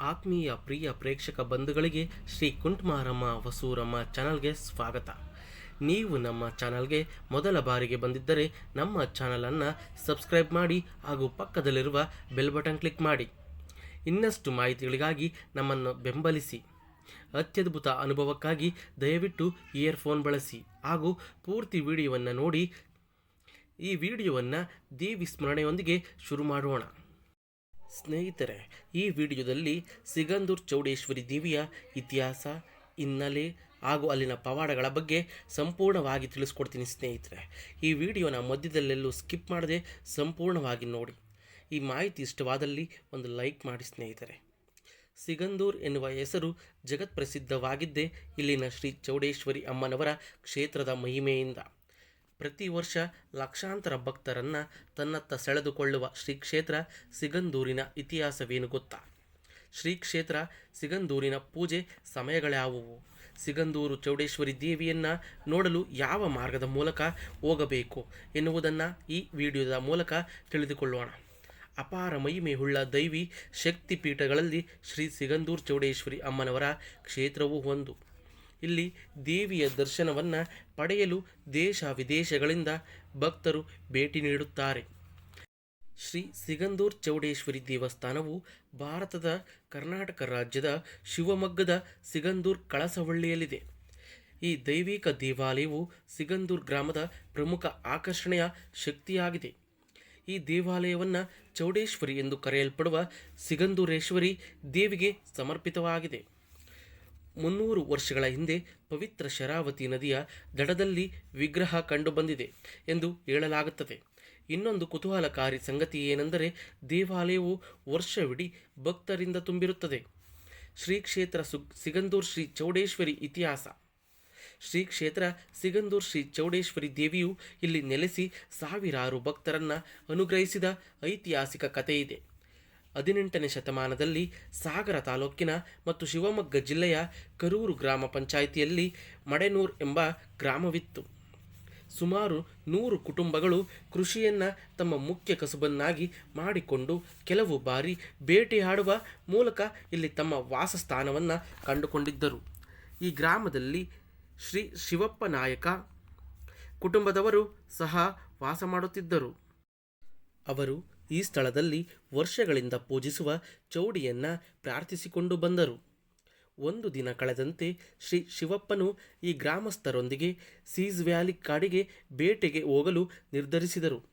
ಆತ್ಮೀಯ ಪ್ರಿಯ ಪ್ರೇಕ್ಷಕ ಬಂಧುಗಳಿಗೆ ಶ್ರೀ ಕುಂಟ್ಮಾರಮ್ಮ ವಸೂರಮ್ಮ ಚಾನಲ್ಗೆ ಸ್ವಾಗತ. ನೀವು ನಮ್ಮ ಚಾನಲ್ಗೆ ಮೊದಲ ಬಾರಿಗೆ ಬಂದಿದ್ದರೆ ನಮ್ಮ ಚಾನಲನ್ನು ಸಬ್ಸ್ಕ್ರೈಬ್ ಮಾಡಿ ಹಾಗೂ ಪಕ್ಕದಲ್ಲಿರುವ ಬೆಲ್ ಬಟನ್ ಕ್ಲಿಕ್ ಮಾಡಿ. ಇನ್ನಷ್ಟು ಮಾಹಿತಿಗಳಿಗಾಗಿ ನಮ್ಮನ್ನು ಬೆಂಬಲಿಸಿ. ಅತ್ಯದ್ಭುತ ಅನುಭವಕ್ಕಾಗಿ ದಯವಿಟ್ಟು ಇಯರ್ಫೋನ್ ಬಳಸಿ ಹಾಗೂ ಪೂರ್ತಿ ವಿಡಿಯೋವನ್ನು ನೋಡಿ ಈ ವಿಡಿಯೋವನ್ನು ದೇವಿ ಸ್ಮರಣೆಯೊಂದಿಗೆ ಶುರು ಮಾಡೋಣ. ಸ್ನೇಹಿತರೆ, ಈ ವಿಡಿಯೋದಲ್ಲಿ ಸಿಗಂದೂರ್ ಚೌಡೇಶ್ವರಿ ದೇವಿಯ ಇತಿಹಾಸ, ಹಿನ್ನೆಲೆ ಹಾಗೂ ಅಲ್ಲಿನ ಪವಾಡಗಳ ಬಗ್ಗೆ ಸಂಪೂರ್ಣವಾಗಿ ತಿಳಿಸ್ಕೊಡ್ತೀನಿ ಸ್ನೇಹಿತರೆ. ಈ ವಿಡಿಯೋನ ಮಧ್ಯದಲ್ಲೆಲ್ಲೂ ಸ್ಕಿಪ್ ಮಾಡದೆ ಸಂಪೂರ್ಣವಾಗಿ ನೋಡಿ. ಈ ಮಾಹಿತಿ ಇಷ್ಟವಾದಲ್ಲಿ ಒಂದು ಲೈಕ್ ಮಾಡಿ ಸ್ನೇಹಿತರೆ. ಸಿಗಂದೂರ್ ಎನ್ನುವ ಹೆಸರು ಜಗತ್ಪ್ರಸಿದ್ಧವಾಗಿದ್ದೇ ಇಲ್ಲಿನ ಶ್ರೀ ಚೌಡೇಶ್ವರಿ ಅಮ್ಮನವರ ಕ್ಷೇತ್ರದ ಮಹಿಮೆಯಿಂದ. ಪ್ರತಿ ವರ್ಷ ಲಕ್ಷಾಂತರ ಭಕ್ತರನ್ನು ತನ್ನತ್ತ ಸೆಳೆದುಕೊಳ್ಳುವ ಶ್ರೀ ಕ್ಷೇತ್ರ ಸಿಗಂದೂರಿನ ಇತಿಹಾಸವೇನು ಗೊತ್ತಾ? ಶ್ರೀ ಕ್ಷೇತ್ರ ಸಿಗಂದೂರಿನ ಪೂಜೆ ಸಮಯಗಳ್ಯಾವುವು ಸಿಗಂದೂರು ಚೌಡೇಶ್ವರಿ ದೇವಿಯನ್ನು ನೋಡಲು ಯಾವ ಮಾರ್ಗದ ಮೂಲಕ ಹೋಗಬೇಕು ಎನ್ನುವುದನ್ನು ಈ ವಿಡಿಯೋದ ಮೂಲಕ ತಿಳಿದುಕೊಳ್ಳೋಣ. ಅಪಾರ ಮಹಿಮೆಯುಳ್ಳ ದೈವಿ ಶಕ್ತಿ ಪೀಠಗಳಲ್ಲಿ ಶ್ರೀ ಸಿಗಂದೂರು ಚೌಡೇಶ್ವರಿ ಅಮ್ಮನವರ ಕ್ಷೇತ್ರವೂ ಒಂದು. ಇಲ್ಲಿ ದೇವಿಯ ದರ್ಶನವನ್ನು ಪಡೆಯಲು ದೇಶ ವಿದೇಶಗಳಿಂದ ಭಕ್ತರು ಭೇಟಿ ನೀಡುತ್ತಾರೆ. ಶ್ರೀ ಸಿಗಂದೂರ್ ಚೌಡೇಶ್ವರಿ ದೇವಸ್ಥಾನವು ಭಾರತದ ಕರ್ನಾಟಕ ರಾಜ್ಯದ ಶಿವಮೊಗ್ಗದ ಸಿಗಂದೂರ್ ಕಳಸವಳ್ಳಿಯಲ್ಲಿದೆ. ಈ ದೈವಿಕ ದೇವಾಲಯವು ಸಿಗಂದೂರ್ ಗ್ರಾಮದ ಪ್ರಮುಖ ಆಕರ್ಷಣೆಯ ಶಕ್ತಿಯಾಗಿದೆ. ಈ ದೇವಾಲಯವನ್ನು ಚೌಡೇಶ್ವರಿ ಎಂದು ಕರೆಯಲ್ಪಡುವ ಸಿಗಂದೂರೇಶ್ವರಿ ದೇವಿಗೆ ಸಮರ್ಪಿತವಾಗಿದೆ. ಮುನ್ನೂರು ವರ್ಷಗಳ ಹಿಂದೆ ಪವಿತ್ರ ಶರಾವತಿ ನದಿಯ ದಡದಲ್ಲಿ ವಿಗ್ರಹ ಕಂಡುಬಂದಿದೆ ಎಂದು ಹೇಳಲಾಗುತ್ತದೆ. ಇನ್ನೊಂದು ಕುತೂಹಲಕಾರಿ ಸಂಗತಿ ಏನೆಂದರೆ ದೇವಾಲಯವು ವರ್ಷವಿಡೀ ಭಕ್ತರಿಂದ ತುಂಬಿರುತ್ತದೆ. ಶ್ರೀ ಕ್ಷೇತ್ರ ಸು, ಸಿಗಂದೂರ್ ಶ್ರೀ ಚೌಡೇಶ್ವರಿ ಇತಿಹಾಸ. ಶ್ರೀ ಕ್ಷೇತ್ರ ಸಿಗಂದೂರ್ ಶ್ರೀ ಚೌಡೇಶ್ವರಿ ದೇವಿಯು ಇಲ್ಲಿ ನೆಲೆಸಿ ಸಾವಿರಾರು ಭಕ್ತರನ್ನು ಅನುಗ್ರಹಿಸಿದ ಐತಿಹಾಸಿಕ ಕಥೆಯಿದೆ. ಹದಿನೆಂಟನೇ ಶತಮಾನದಲ್ಲಿ ಸಾಗರ ತಾಲೂಕಿನ ಮತ್ತು ಶಿವಮೊಗ್ಗ ಜಿಲ್ಲೆಯ ಕರೂರು ಗ್ರಾಮ ಪಂಚಾಯಿತಿಯಲ್ಲಿ ಮಡೆನೂರ್ ಎಂಬ ಗ್ರಾಮವಿತ್ತು. ಸುಮಾರು ನೂರು ಕುಟುಂಬಗಳು ಕೃಷಿಯನ್ನು ತಮ್ಮ ಮುಖ್ಯ ಕಸುಬನ್ನಾಗಿ ಮಾಡಿಕೊಂಡು ಕೆಲವು ಬಾರಿ ಭೇಟಿಯಾಡುವ ಮೂಲಕ ಇಲ್ಲಿ ತಮ್ಮ ವಾಸಸ್ಥಾನವನ್ನು ಕಂಡುಕೊಂಡಿದ್ದರು. ಈ ಗ್ರಾಮದಲ್ಲಿ ಶ್ರೀ ಶಿವಪ್ಪ ನಾಯಕ ಕುಟುಂಬದವರು ಸಹ ವಾಸ ಮಾಡುತ್ತಿದ್ದರು. ಅವರು ಈ ಸ್ಥಳದಲ್ಲಿ ವರ್ಷಗಳಿಂದ ಪೂಜಿಸುವ ಚೌಡಿಯನ್ನು ಪ್ರಾರ್ಥಿಸಿಕೊಂಡು ಬಂದರು. ಒಂದು ದಿನ ಕಳೆದಂತೆ ಶ್ರೀ ಶಿವಪ್ಪನು ಈ ಗ್ರಾಮಸ್ಥರೊಂದಿಗೆ ಸೀಸ್ ವ್ಯಾಲಿ ಕಾಡಿಗೆ ಬೇಟೆಗೆ ಹೋಗಲು ನಿರ್ಧರಿಸಿದರು.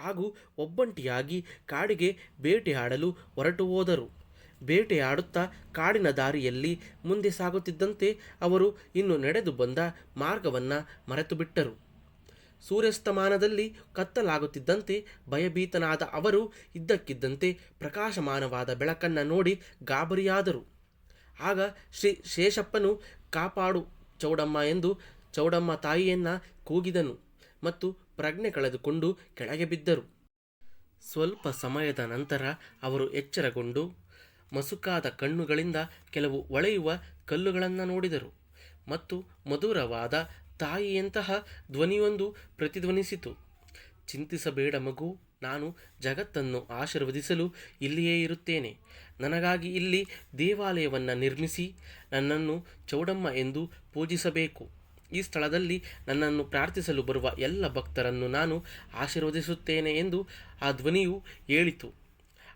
ಹಾಗೂ ಒಬ್ಬಂಟಿಯಾಗಿ ಕಾಡಿಗೆ ಬೇಟೆಯಾಡಲು ಹೊರಟು ಹೋದರು. ಬೇಟೆಯಾಡುತ್ತಾ ಕಾಡಿನ ದಾರಿಯಲ್ಲಿ ಮುಂದೆ ಸಾಗುತ್ತಿದ್ದಂತೆ ಅವರು ಇನ್ನು ನಡೆದು ಬಂದ ಮಾರ್ಗವನ್ನು ಮರೆತು ಬಿಟ್ಟರು ಸೂರ್ಯಾಸ್ತಮಾನದಲ್ಲಿ ಕತ್ತಲಾಗುತ್ತಿದ್ದಂತೆ ಭಯಭೀತನಾದ ಅವರು ಇದ್ದಕ್ಕಿದ್ದಂತೆ ಪ್ರಕಾಶಮಾನವಾದ ಬೆಳಕನ್ನು ನೋಡಿ ಗಾಬರಿಯಾದರು. ಆಗ ಶ್ರೀ ಶೇಷಪ್ಪನು ಕಾಪಾಡು ಚೌಡಮ್ಮ ಎಂದು ಚೌಡಮ್ಮ ತಾಯಿಯನ್ನು ಕೂಗಿದನು ಮತ್ತು ಪ್ರಜ್ಞೆ ಕಳೆದುಕೊಂಡು ಕೆಳಗೆ ಬಿದ್ದರು. ಸ್ವಲ್ಪ ಸಮಯದ ನಂತರ ಅವರು ಎಚ್ಚರಗೊಂಡು ಮಸುಕಾದ ಕಣ್ಣುಗಳಿಂದ ಕೆಲವು ಒಳೆಯುವ ಕಲ್ಲುಗಳನ್ನು ನೋಡಿದರು ಮತ್ತು ಮಧುರವಾದ ತಾಯಿಯಂತಹ ಧ್ವನಿಯೊಂದು ಪ್ರತಿಧ್ವನಿಸಿತು. ಚಿಂತಿಸಬೇಡ ಮಗು, ನಾನು ಜಗತ್ತನ್ನು ಆಶೀರ್ವದಿಸಲು ಇಲ್ಲಿಯೇ ಇರುತ್ತೇನೆ. ನನಗಾಗಿ ಇಲ್ಲಿ ದೇವಾಲಯವನ್ನು ನಿರ್ಮಿಸಿ, ನನ್ನನ್ನು ಚೌಡಮ್ಮ ಎಂದು ಪೂಜಿಸಬೇಕು. ಈ ಸ್ಥಳದಲ್ಲಿ ನನ್ನನ್ನು ಪ್ರಾರ್ಥಿಸಲು ಬರುವ ಎಲ್ಲ ಭಕ್ತರನ್ನು ನಾನು ಆಶೀರ್ವದಿಸುತ್ತೇನೆ ಎಂದು ಆ ಧ್ವನಿಯು ಹೇಳಿತು.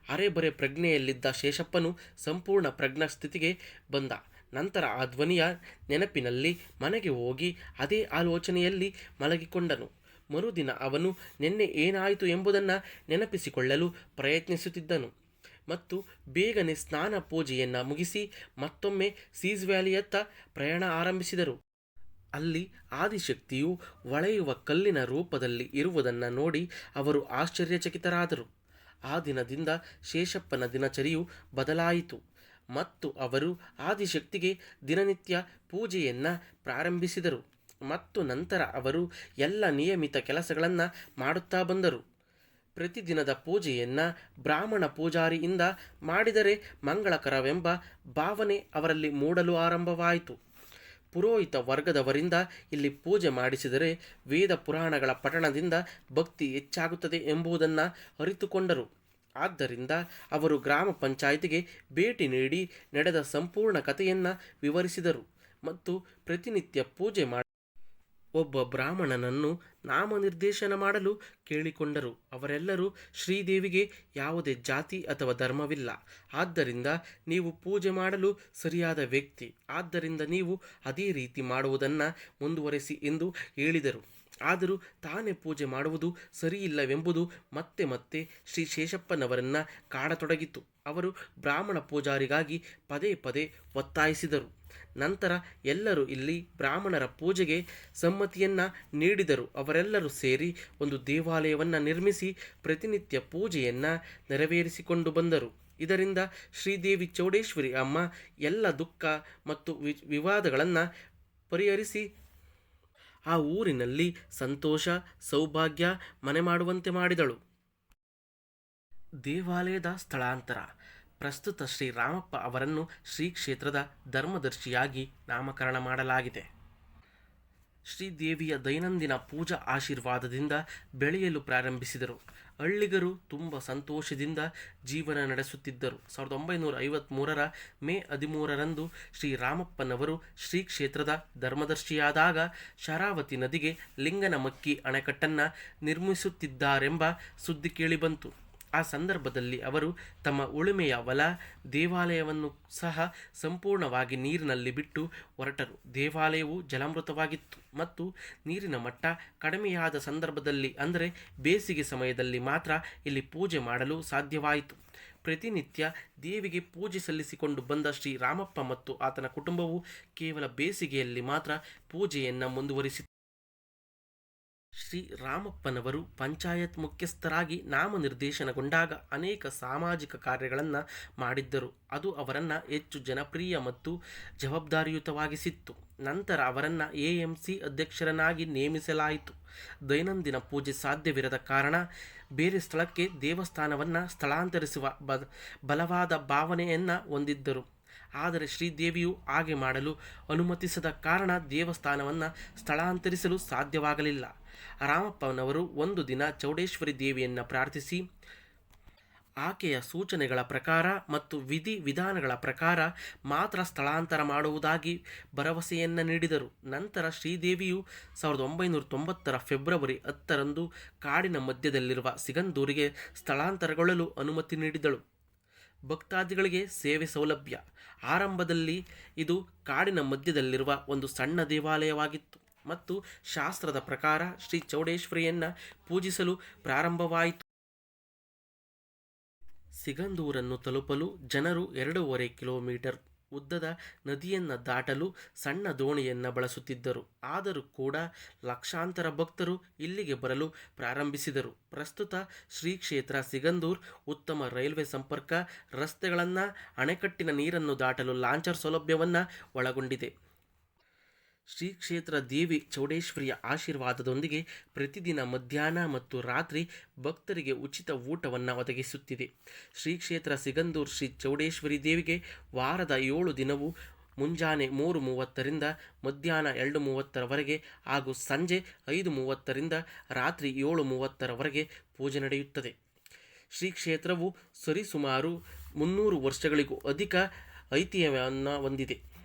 ಅರೆಬರೆ ಪ್ರಜ್ಞೆಯಲ್ಲಿದ್ದ ಶೇಷಪ್ಪನು ಸಂಪೂರ್ಣ ಪ್ರಜ್ಞಾ ಸ್ಥಿತಿಗೆ ಬಂದ. ನಂತರ ಆ ಧ್ವನಿಯ ನೆನಪಿನಲ್ಲಿ ಮನೆಗೆ ಹೋಗಿ ಅದೇ ಆಲೋಚನೆಯಲ್ಲಿ ಮಲಗಿಕೊಂಡನು. ಮರುದಿನ ಅವನು ನಿನ್ನೆ ಏನಾಯಿತು ಎಂಬುದನ್ನು ನೆನಪಿಸಿಕೊಳ್ಳಲು ಪ್ರಯತ್ನಿಸುತ್ತಿದ್ದನು. ಮತ್ತು ಬೇಗನೆ ಸ್ನಾನ ಪೂಜೆಯನ್ನು ಮುಗಿಸಿ ಮತ್ತೊಮ್ಮೆ ಸೀಸ್ ವ್ಯಾಲಿಯತ್ತ ಪ್ರಯಾಣ ಆರಂಭಿಸಿದರು. ಅಲ್ಲಿ ಆದಿಶಕ್ತಿಯು ಒಳೆಯುವ ಕಲ್ಲಿನ ರೂಪದಲ್ಲಿ ಇರುವುದನ್ನು ನೋಡಿ ಅವರು ಆಶ್ಚರ್ಯಚಕಿತರಾದರು. ಆ ದಿನದಿಂದ ಶೇಷಪ್ಪನ ದಿನಚರಿಯು ಬದಲಾಯಿತು. ಮತ್ತು ಅವರು ಆದಿಶಕ್ತಿಗೆ ದಿನನಿತ್ಯ ಪೂಜೆಯನ್ನು ಪ್ರಾರಂಭಿಸಿದರು. ಮತ್ತು ನಂತರ ಅವರು ಎಲ್ಲ ನಿಯಮಿತ ಕೆಲಸಗಳನ್ನು ಮಾಡುತ್ತಾ ಬಂದರು. ಪ್ರತಿದಿನದ ಪೂಜೆಯನ್ನು ಬ್ರಾಹ್ಮಣ ಪೂಜಾರಿಯಿಂದ ಮಾಡಿದರೆ ಮಂಗಳಕರವೆಂಬ ಭಾವನೆ ಅವರಲ್ಲಿ ಮೂಡಲು ಆರಂಭವಾಯಿತು. ಪುರೋಹಿತ ವರ್ಗದವರಿಂದ ಇಲ್ಲಿ ಪೂಜೆ ಮಾಡಿಸಿದರೆ ವೇದ ಪುರಾಣಗಳ ಪಠಣದಿಂದ ಭಕ್ತಿ ಹೆಚ್ಚಾಗುತ್ತದೆ ಎಂಬುದನ್ನು ಅರಿತುಕೊಂಡರು. ಆದ್ದರಿಂದ ಅವರು ಗ್ರಾಮ ಪಂಚಾಯಿತಿಗೆ ಭೇಟಿ ನೀಡಿ ನಡೆದ ಸಂಪೂರ್ಣ ಕಥೆಯನ್ನು ವಿವರಿಸಿದರು ಮತ್ತು ಪ್ರತಿನಿತ್ಯ ಪೂಜೆ ಮಾಡಿ ಒಬ್ಬ ಬ್ರಾಹ್ಮಣನನ್ನು ನಾಮನಿರ್ದೇಶನ ಮಾಡಲು ಕೇಳಿಕೊಂಡರು. ಅವರೆಲ್ಲರೂ ಶ್ರೀದೇವಿಗೆ ಯಾವುದೇ ಜಾತಿ ಅಥವಾ ಧರ್ಮವಿಲ್ಲ. ಆದ್ದರಿಂದ ನೀವು ಪೂಜೆ ಮಾಡಲು ಸರಿಯಾದ ವ್ಯಕ್ತಿ. ಆದ್ದರಿಂದ ನೀವು ಅದೇ ರೀತಿ ಮಾಡುವುದನ್ನು ಮುಂದುವರೆಸಿ ಎಂದು ಹೇಳಿದರು. ಆದರೂ ತಾನೇ ಪೂಜೆ ಮಾಡುವುದು ಸರಿಯಿಲ್ಲವೆಂಬುದು ಮತ್ತೆ ಮತ್ತೆ ಶ್ರೀ ಶೇಷಪ್ಪನವರನ್ನು ಕಾಡತೊಡಗಿತು ಅವರು ಬ್ರಾಹ್ಮಣ ಪೂಜಾರಿಗಾಗಿ ಪದೇ ಪದೇ ಒತ್ತಾಯಿಸಿದರು. ನಂತರ ಎಲ್ಲರೂ ಇಲ್ಲಿ ಬ್ರಾಹ್ಮಣರ ಪೂಜೆಗೆ ಸಮ್ಮತಿಯನ್ನ ನೀಡಿದರು. ಅವರೆಲ್ಲರೂ ಸೇರಿ ಒಂದು ದೇವಾಲಯವನ್ನು ನಿರ್ಮಿಸಿ ಪ್ರತಿನಿತ್ಯ ಪೂಜೆಯನ್ನು ನೆರವೇರಿಸಿಕೊಂಡು ಬಂದರು. ಇದರಿಂದ ಶ್ರೀದೇವಿ ಚೌಡೇಶ್ವರಿ ಅಮ್ಮ ಎಲ್ಲ ದುಃಖ ಮತ್ತು ವಿವಾದಗಳನ್ನು ಪರಿಹರಿಸಿ ಆ ಊರಿನಲ್ಲಿ ಸಂತೋಷ, ಸೌಭಾಗ್ಯ ಮನೆ ಮಾಡುವಂತೆ ಮಾಡಿದಳು. ದೇವಾಲಯದ ಸ್ಥಳಾಂತರ. ಪ್ರಸ್ತುತ ಶ್ರೀ ರಾಮಪ್ಪ ಅವರನ್ನು ಶ್ರೀ ಕ್ಷೇತ್ರದ ಧರ್ಮದರ್ಶಿಯಾಗಿ ನಾಮಕರಣ ಮಾಡಲಾಗಿದೆ. ಶ್ರೀದೇವಿಯ ದೈನಂದಿನ ಪೂಜಾ ಆಶೀರ್ವಾದದಿಂದ ಬೆಳೆಯಲು ಪ್ರಾರಂಭಿಸಿದರು. ಹಳ್ಳಿಗರು ತುಂಬ ಸಂತೋಷದಿಂದ ಜೀವನ ನಡೆಸುತ್ತಿದ್ದರು. ಸಾವಿರದ ಒಂಬೈನೂರ ಐವತ್ತ್ಮೂರರ ಮೇ ಹದಿಮೂರರಂದು ಶ್ರೀರಾಮಪ್ಪನವರು ಶ್ರೀ ಕ್ಷೇತ್ರದ ಧರ್ಮದರ್ಶಿಯಾದಾಗ ಶರಾವತಿ ನದಿಗೆ ಲಿಂಗನಮಕ್ಕಿ ಅಣೆಕಟ್ಟನ್ನು ನಿರ್ಮಿಸುತ್ತಿದ್ದಾರೆಂಬ ಸುದ್ದಿ ಕೇಳಿಬಂತು. ಆ ಸಂದರ್ಭದಲ್ಲಿ ಅವರು ತಮ್ಮ ಉಳುಮೆಯ ಹೊಲ ದೇವಾಲಯವನ್ನು ಸಹ ಸಂಪೂರ್ಣವಾಗಿ ನೀರಿನಲ್ಲಿ ಬಿಟ್ಟು ಹೊರಟರು. ದೇವಾಲಯವು ಜಲಾಮೃತವಾಗಿತ್ತು ಮತ್ತು ನೀರಿನ ಮಟ್ಟ ಕಡಿಮೆಯಾದ ಸಂದರ್ಭದಲ್ಲಿ ಅಂದರೆ ಬೇಸಿಗೆ ಸಮಯದಲ್ಲಿ ಮಾತ್ರ ಇಲ್ಲಿ ಪೂಜೆ ಮಾಡಲು ಸಾಧ್ಯವಾಯಿತು. ಪ್ರತಿನಿತ್ಯ ದೇವಿಗೆ ಪೂಜೆ ಸಲ್ಲಿಸಿಕೊಂಡು ಬಂದ ಶ್ರೀ ರಾಮಪ್ಪ ಮತ್ತು ಆತನ ಕುಟುಂಬವು ಕೇವಲ ಬೇಸಿಗೆಯಲ್ಲಿ ಮಾತ್ರ ಪೂಜೆಯನ್ನು ಮುಂದುವರಿಸಿ ಶ್ರೀ ರಾಮಪ್ಪನವರು ಪಂಚಾಯತ್ ಮುಖ್ಯಸ್ಥರಾಗಿ ನಾಮನಿರ್ದೇಶನಗೊಂಡಾಗ ಅನೇಕ ಸಾಮಾಜಿಕ ಕಾರ್ಯಗಳನ್ನು ಮಾಡಿದ್ದರು. ಅದು ಅವರನ್ನು ಹೆಚ್ಚು ಜನಪ್ರಿಯ ಮತ್ತು ಜವಾಬ್ದಾರಿಯುತವಾಗಿಸಿತ್ತು. ನಂತರ ಅವರನ್ನು ಎ ಎಂ ಸಿ ಅಧ್ಯಕ್ಷರನ್ನಾಗಿ ನೇಮಿಸಲಾಯಿತು. ದೈನಂದಿನ ಪೂಜೆ ಸಾಧ್ಯವಿರದ ಕಾರಣ ಬೇರೆ ಸ್ಥಳಕ್ಕೆ ದೇವಸ್ಥಾನವನ್ನು ಸ್ಥಳಾಂತರಿಸುವ ಬಲವಾದ ಭಾವನೆಯನ್ನು ಹೊಂದಿದ್ದರು. ಆದರೆ ಶ್ರೀದೇವಿಯು ಹಾಗೆ ಮಾಡಲು ಅನುಮತಿಸದ ಕಾರಣ ದೇವಸ್ಥಾನವನ್ನು ಸ್ಥಳಾಂತರಿಸಲು ಸಾಧ್ಯವಾಗಲಿಲ್ಲ. ರಾಮಪ್ಪನವರು ಒಂದು ದಿನ ಚೌಡೇಶ್ವರಿ ದೇವಿಯನ್ನು ಪ್ರಾರ್ಥಿಸಿ, ಆಕೆಯ ಸೂಚನೆಗಳ ಪ್ರಕಾರ ಮತ್ತು ವಿಧಿ ವಿಧಾನಗಳ ಪ್ರಕಾರ ಮಾತ್ರ ಸ್ಥಳಾಂತರ ಮಾಡುವುದಾಗಿ ಭರವಸೆಯನ್ನು ನೀಡಿದರು. ನಂತರ ಶ್ರೀದೇವಿಯು ಸಾವಿರದ ಒಂಬೈನೂರ ತೊಂಬತ್ತರ ಫೆಬ್ರವರಿ ಹತ್ತರಂದು ಕಾಡಿನ ಮಧ್ಯದಲ್ಲಿರುವ ಸಿಗಂದೂರಿಗೆ ಸ್ಥಳಾಂತರಗೊಳ್ಳಲು ಅನುಮತಿ ನೀಡಿದಳು. ಭಕ್ತಾದಿಗಳಿಗೆ ಸೇವೆ ಸೌಲಭ್ಯ. ಆರಂಭದಲ್ಲಿ ಇದು ಕಾಡಿನ ಮಧ್ಯದಲ್ಲಿರುವ ಒಂದು ಸಣ್ಣ ದೇವಾಲಯವಾಗಿತ್ತು ಮತ್ತು ಶಾಸ್ತ್ರದ ಪ್ರಕಾರ ಶ್ರೀ ಚೌಡೇಶ್ವರಿಯನ್ನು ಪೂಜಿಸಲು ಪ್ರಾರಂಭವಾಯಿತು. ಸಿಗಂದೂರನ್ನು ತಲುಪಲು ಜನರು ಎರಡೂವರೆ ಕಿಲೋಮೀಟರ್ ಉದ್ದದ ನದಿಯನ್ನು ದಾಟಲು ಸಣ್ಣ ದೋಣಿಯನ್ನು ಬಳಸುತ್ತಿದ್ದರು. ಆದರೂ ಕೂಡ ಲಕ್ಷಾಂತರ ಭಕ್ತರು ಇಲ್ಲಿಗೆ ಬರಲು ಪ್ರಾರಂಭಿಸಿದರು. ಪ್ರಸ್ತುತ ಶ್ರೀ ಕ್ಷೇತ್ರ ಸಿಗಂದೂರ್ ಉತ್ತಮ ರೈಲ್ವೆ ಸಂಪರ್ಕ ರಸ್ತೆಗಳನ್ನು ಅಣೆಕಟ್ಟಿನ ನೀರನ್ನು ದಾಟಲು ಲಾಂಚರ್ ಸೌಲಭ್ಯವನ್ನು ಒಳಗೊಂಡಿದೆ. ಶ್ರೀ ಕ್ಷೇತ್ರ ದೇವಿ ಚೌಡೇಶ್ವರಿಯ ಆಶೀರ್ವಾದದೊಂದಿಗೆ ಪ್ರತಿದಿನ ಮಧ್ಯಾಹ್ನ ಮತ್ತು ರಾತ್ರಿ ಭಕ್ತರಿಗೆ ಉಚಿತ ಊಟವನ್ನು ಒದಗಿಸುತ್ತಿದೆ. ಶ್ರೀ ಕ್ಷೇತ್ರ ಸಿಗಂದೂರು ಶ್ರೀ ಚೌಡೇಶ್ವರಿ ದೇವಿಗೆ ವಾರದ ಏಳು ದಿನವೂ ಮುಂಜಾನೆ ಮೂರು ಮೂವತ್ತರಿಂದ ಮಧ್ಯಾಹ್ನ ಎರಡು ಮೂವತ್ತರವರೆಗೆ ಹಾಗೂ ಸಂಜೆ ಐದು ಮೂವತ್ತರಿಂದ ರಾತ್ರಿ ಏಳು ಮೂವತ್ತರವರೆಗೆ ಪೂಜೆ ನಡೆಯುತ್ತದೆ. ಶ್ರೀ ಕ್ಷೇತ್ರವು ಸರಿಸುಮಾರು ಮುನ್ನೂರು ವರ್ಷಗಳಿಗೂ ಅಧಿಕ ಐತಿಹ್ಯವನ್ನು ಹೊಂದಿದೆ.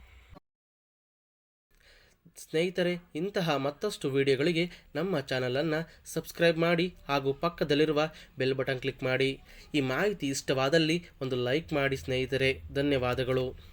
ಸ್ನೇಹಿತರೆ, ಇಂತಹ ಮತ್ತಷ್ಟು ವಿಡಿಯೋಗಳಿಗೆ ನಮ್ಮ ಚಾನಲನ್ನು ಸಬ್ಸ್ಕ್ರೈಬ್ ಮಾಡಿ ಹಾಗೂ ಪಕ್ಕದಲ್ಲಿರುವ ಬೆಲ್ ಬಟನ್ ಕ್ಲಿಕ್ ಮಾಡಿ. ಈ ಮಾಹಿತಿ ಇಷ್ಟವಾದಲ್ಲಿ ಒಂದು ಲೈಕ್ ಮಾಡಿ ಸ್ನೇಹಿತರೆ. ಧನ್ಯವಾದಗಳು.